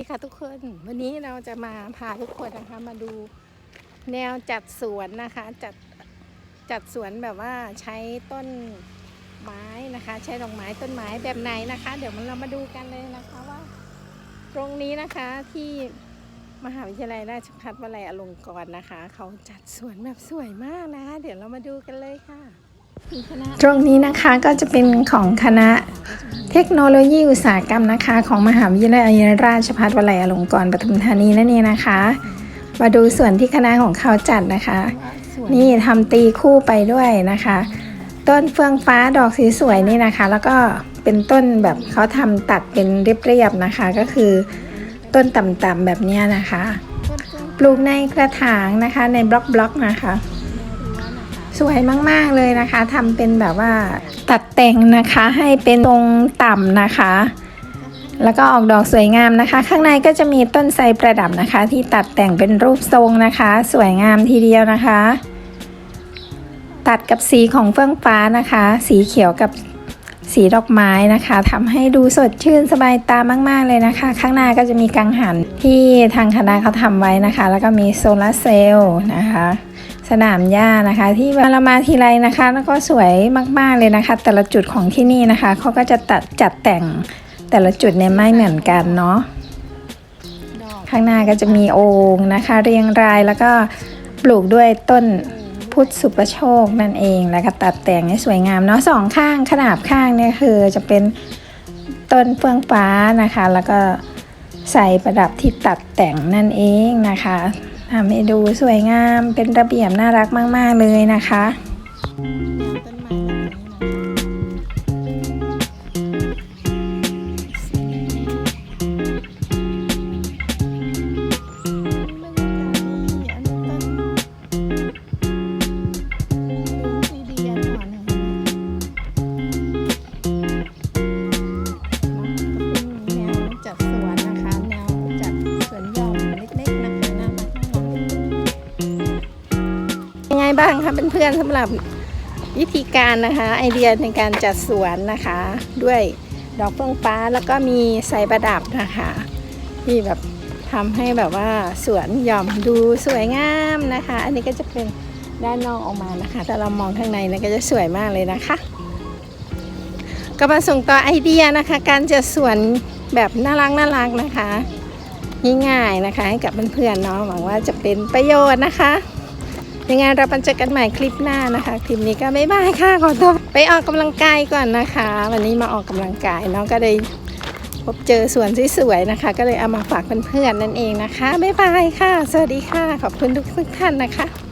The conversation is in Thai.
สวัสดีค่ะทุกคนวันนี้เราจะมาพาทุกคนนะคะ มาดูแนวจัดสวนนะคะ จัดจัดสวนแบบว่าใช้ต้นไม้นะคะ ใช้ดอกไม้ต้นไม้แบบไหนนะคะ เดี๋ยวมันเรามาดูกันเลยนะคะว่า ตรงนี้นะคะที่มหาวิทยาลัยราชภัฏวลัยอลงกรณ์นะคะ เขาจัดสวนแบบสวยมากนะคะ เดี๋ยวเรามาดูกันเลยค่ะตรงนี้นะคะก็จะเป็นของคณะ เทคโนโลยีอุตสาหกรรมนะคะของมหาวิทยาลัยราชภัฏวลัยอลงกรณ์ปทุมธานีนั่นเองนะคะ มาดูส่วนที่คณะของเขาจัดนะคะ นี่ทำตีคู่ไปด้วยนะคะ ต้นเฟื่องฟ้าดอกสีสวยนี่นะคะ แล้วก็เป็นต้นแบบเขาทำตัดเป็นเรียบๆนะคะ ก็คือต้นต่ำๆแบบนี้นะคะ ปลูกในกระถางนะคะในบล็อกๆนะคะ สวยมาก ๆ เลยนะคะทำเป็นแบบว่าตัดแต่งนะคะให้เป็นตรงต่ำนะคะ แล้วก็ออกดอกสวยงามนะคะ ข้างในก็จะมีต้นไทรประดับนะคะ ที่ตัดแต่งเป็นรูปทรงนะคะ สวยงามทีเดียวนะคะ ตัดกับสีของเฟื่องฟ้านะคะ สีเขียวกับสีดอกไม้นะคะทำให้ดูสดชื่นสบายตามาก ๆ เลยนะคะ ข้างหน้าก็จะมีกังหันที่ทางคณะเขาทำไว้นะคะ แล้วก็มีโซลาร์เซลล์นะคะ สนามหญ้านะคะ ที่เวลามาทีไรนะคะ แล้วก็สวยมากๆเลยนะคะ แต่ละจุดของที่นี่นะคะเขาก็จะตัดจัดแต่งแต่ละจุดเนี่ยไม่เหมือนกันเนาะข้างหน้าก็จะมีโอ่งนะคะ เรียงรายแล้วก็ปลูกด้วยต้นพุทธสุปโชคนั่นเองแล้วก็ตัดแต่งให้สวยงามเนาะสองข้างขนาบข้างเนี่ยคือจะเป็นต้นเฟื่องฟ้านะคะ แล้วก็ใส่ประดับที่ตัดแต่งนั่นเองนะคะ ทำให้ดูสวยงามเป็นระเบียบน่ารักมาก ๆ เลยนะคะ บ้างคะเพื่อนๆสำหรับวิธีการนะคะ ไอเดียในการจัดสวนนะคะ ด้วยดอกเฟื่องฟ้าแล้วก็มีไซประดับนะคะที่แบบทำให้แบบว่าสวนหย่อมดูสวยงามนะคะ อันนี้ก็จะเป็นด้านนอกออกมานะคะถ้าเรามองข้างในนะก็จะสวยมากเลยนะคะ ก็มาส่งต่อไอเดียนะคะ การจัดสวนแบบน่ารักน่ารักนะคะ ง่ายๆนะคะ ให้กับเพื่อนๆเนาะหวังว่าจะเป็นประโยชน์นะคะ ยังไงเราไปเจอกันใหม่คลิปหน้านะคะ คลิปนี้ก็บ๊ายบายค่ะขอตัวไปออกกำลังกายก่อนนะคะ วันนี้มาออกกำลังกายน้องก็ได้พบเจอสวนสวยๆนะคะ ก็เลยเอามาฝากเพื่อนๆนั่นเองนะคะบ๊ายบายค่ะ สวัสดีค่ะ ขอบคุณทุกท่านนะคะ